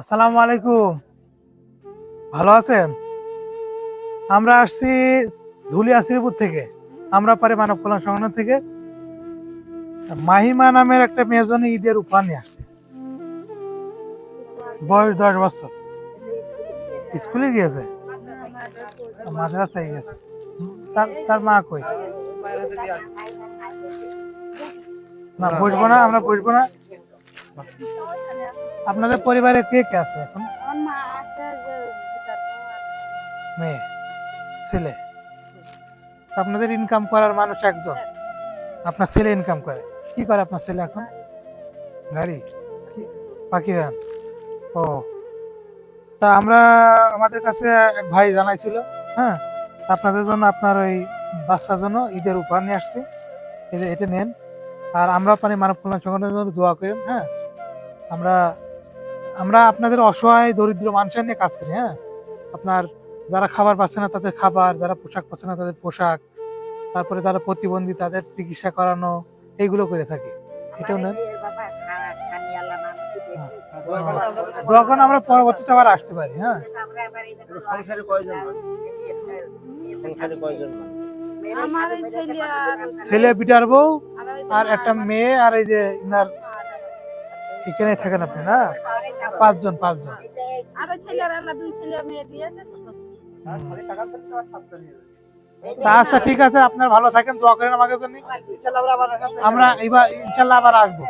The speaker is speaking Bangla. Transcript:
আসসালামু আলাইকুম। ভালো আছেন? আমরা আসছি ধুলিয়া শ্রীপুর থেকে আমরা পারি মানব কল্যাণ সংগঠন থেকে। মাহিমা নামের একটা মেয়ের জন্য ঈদের উপহার নিয়ে আসছি। বয়স দশ বছর। স্কুলে গিয়েছে? মাদ্রাসায় গেছে। তার তার মা কই? না, বসবো না, আমরা বসবো না। আপনাদের পরিবারে কে কে আছে এখন? মেয়ে ছেলে। আপনাদের ইনকাম করার মানুষ একজন। আপনার ছেলে ইনকাম করে। কি করে আপনার ছেলে এখন? গাড়ি? পাখি গান? ও। তা আমরা আমাদের কাছে এক ভাই জানাইছিল হ্যাঁ? আপনাদের জন্য আপনার ওই বাচ্চার জন্য ঈদের উপহার নিয়ে আসছি। এটা নেন। আর আমরা পানি মানব কল্যাণ সংগঠনের জন্য দোয়া করেন হ্যাঁ? আমরা আমরা আপনাদের অসহায় দরিদ্র মানুষের নিয়ে কাজ করি হ্যাঁ? আপনার যারা খাবার পাচ্ছে না তাদের খাবার যারা পোশাক পাচ্ছে না তাদের পোশাক তারপরে যারা প্রতিবন্ধী তাদের চিকিৎসা করানো এইগুলো করে থাকি। এটাও নেন দোকান আমরা পরবর্তীতে আবার আসতে পারি হ্যাঁ? ছেলে বিটার বউ আর আর একটা মেয়ে আর এই যে ইনার এখানে থাকেন আপনি না? পাঁচজন পাঁচজন। আচ্ছা ঠিক আছে আপনার ভালো থাকেন দোয়া করেন আমাকে জন্য আমরা এবার ইনশাল্লাহ আবার আসব।